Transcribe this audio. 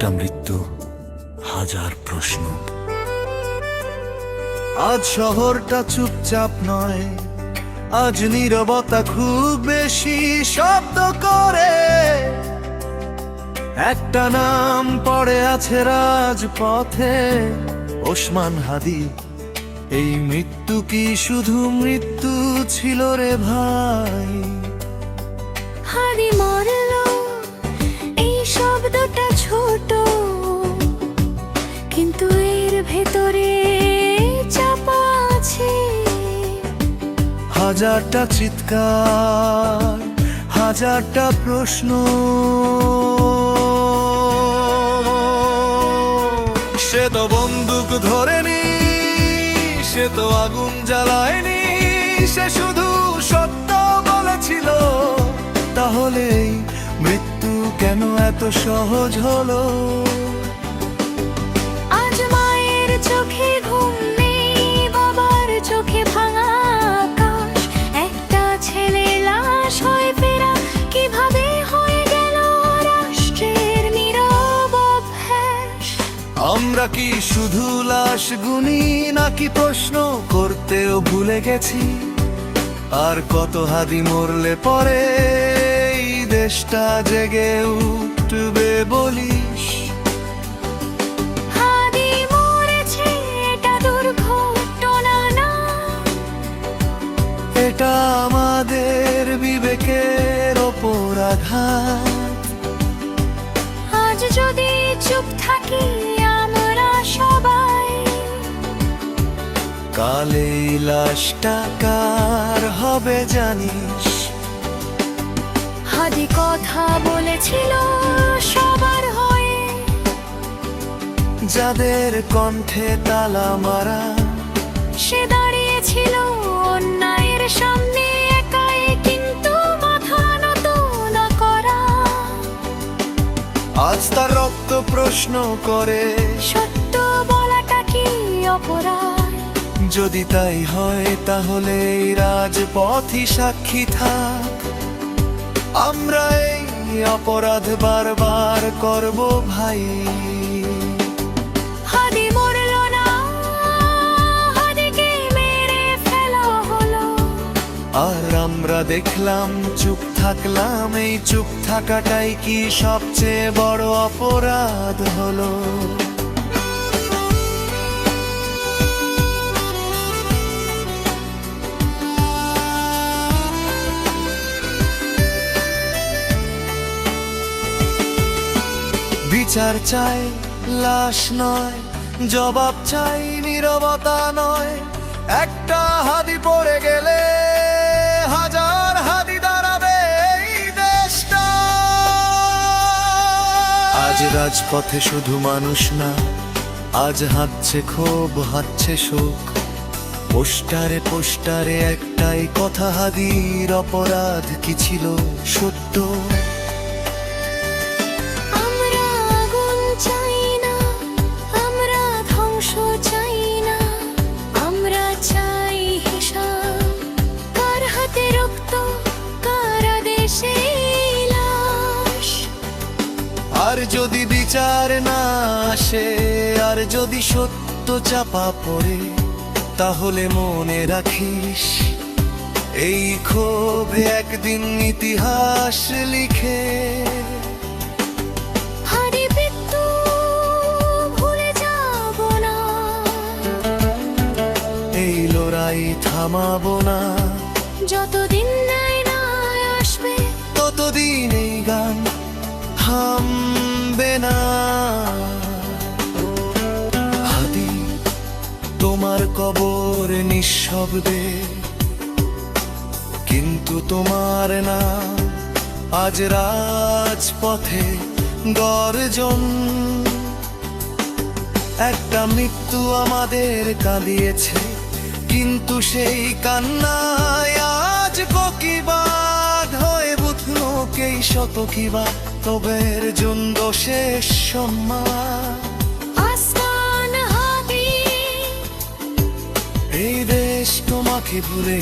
একটা মৃত্যু, হাজার প্রশ্ন। আজ শহরটা চুপচাপ নয়, আজ নীরবতা খুব বেশি শব্দ করে। একটা নাম পড়ে আছে রাজপথে, ওসমান হাদি, এই মৃত্যু কি শুধু মৃত্যু ছিল রে ভাই? হারি মরল, এই শব্দটা হাজারটা চিৎকার, হাজারটা প্রশ্ন। সে তো বন্দুক ধরেনি, সে তো আগুন জ্বালায়নি, সে শুধু সত্য বলেছিল। তাহলে মৃত্যু কেন এত সহজ হলো? আজ মায়ের চোখে ঘুম নেই, বাবার চোখে ভাঙা আমরা কি শুধু লাশ গুনি নাকি প্রশ্ন করতেও ভুলে গেছি? আর কত হাদি মরলে পরে এই দেশটা জেগে উঠবে বলিস? এটা এটা আমাদের বিবেকের ওপর আঘাত কালে লাশটা কার হবে জানিস। হাদি কথা বলেছিল সবার হয়ে। যাদের কণ্ঠে তালা মারা। সে দাঁড়িয়েছিল অন্যায়ের সামনে একাই কিন্তু মাথা নত না করা। আজ তার রক্ত প্রশ্ন করে। সত্য বলাটা কি অপরাধ? যদি তাই হয় তাহলে এই রাজপথই সাক্ষী থাক। আমরা এই অপরাধ বারবার করব ভাই। আর আমরা দেখলাম চুপ থাকলাম এই চুপ থাকাটাই কি সবচেয়ে বড় অপরাধ হলো? বিচার চাই, লাশ নয়, জবাব চাই, নীরবতা নয়। একটা হাদি পড়ে গেলে হাজার হাদি দাঁড়াবে এই দেশটা। আজ রাজপথে শুধু মানুষ না, আজ হাঁটছে ক্ষোভ, হাঁটছে শোক। পোস্টারে পোস্টারে একটাই কথা, হাদির অপরাধ কি ছিল সত্য? আর যদি বিচার না আসে আর যদি সত্য চাপা পড়ে তাহলে মনে রাখিস এই ক্ষোভ একদিন ইতিহাস লিখে। এই লড়াই থামাবো না। যতদিন না। হাদি তোমার কবর নিঃশব্দে। কিন্তু তোমার না, আজ রাজপথে গর্জন। একটা মৃত্যু আমাদের কাঁদিয়েছে, কিন্তু সেই কান্নায় শত কিবা তবের জন্য শেষ সম্মান। এই দেশ তোমাকে ভুলে